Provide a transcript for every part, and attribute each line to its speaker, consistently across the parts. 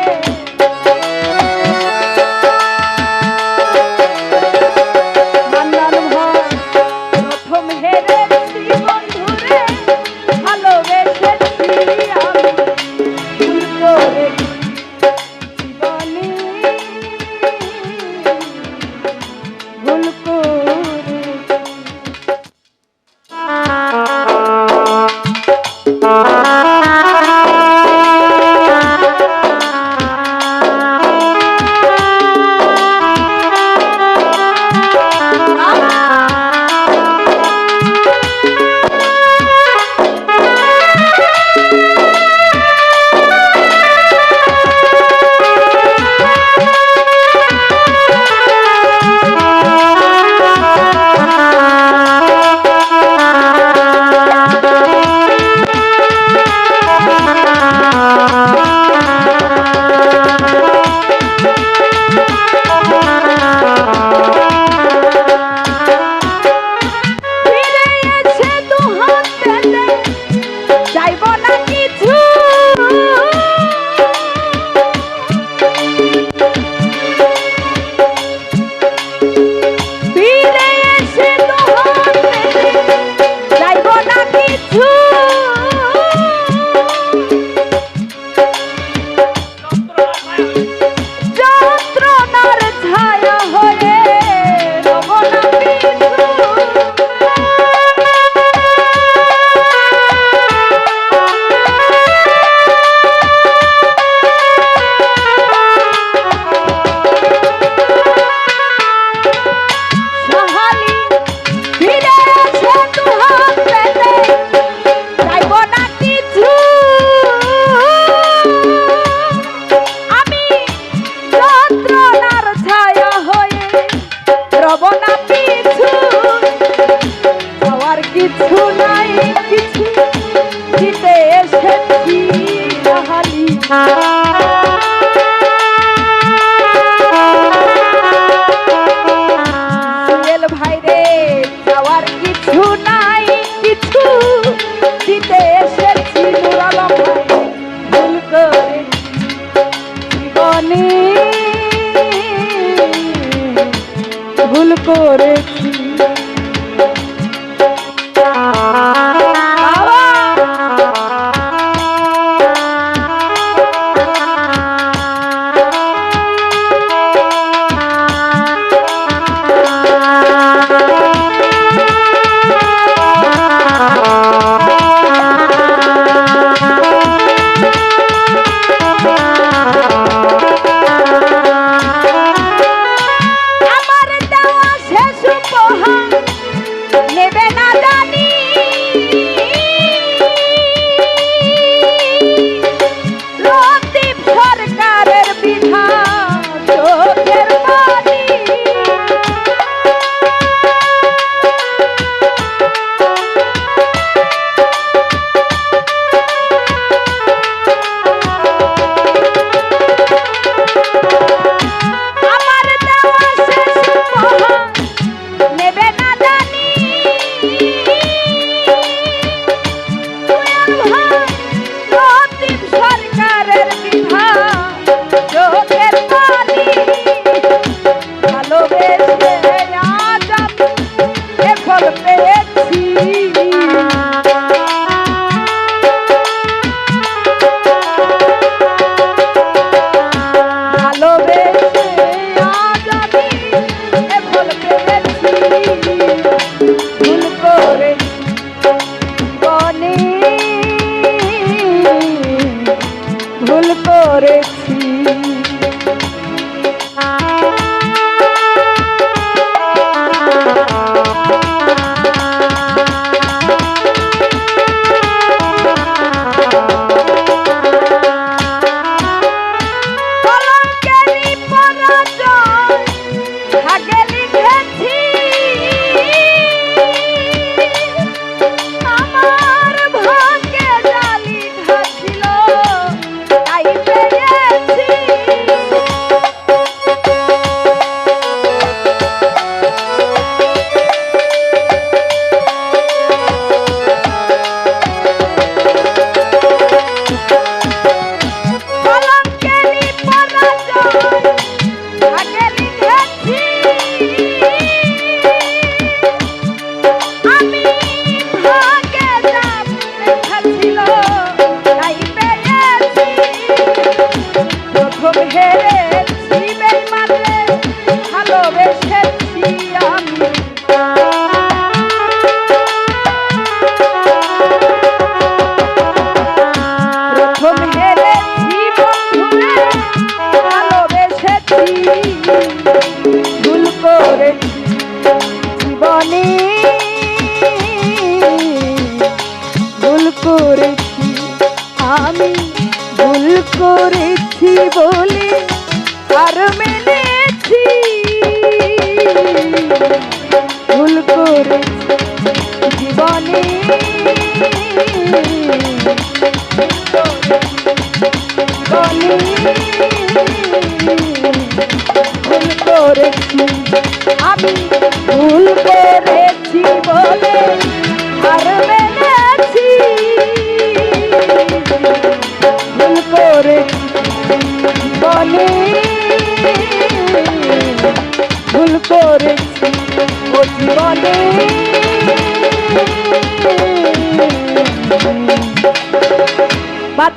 Speaker 1: Yeah.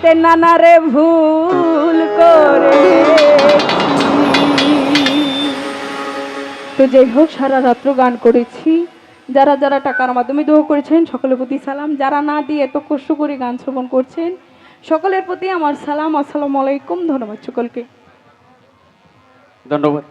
Speaker 1: বাতে নানারে ভুল করে। তো যাই হোক, সারা রাত্র গান করেছি। যারা যারা টাকার মাধ্যমে দোয়া করেছেন, সকলের প্রতি সালাম। যারা না দিয়ে এত কষ্ট করে গান শ্রবণ করছেন, সকলের প্রতি আমার সালাম। আসসালামু আলাইকুম, ধন্যবাদ সকলকে।
Speaker 2: ধন্যবাদ।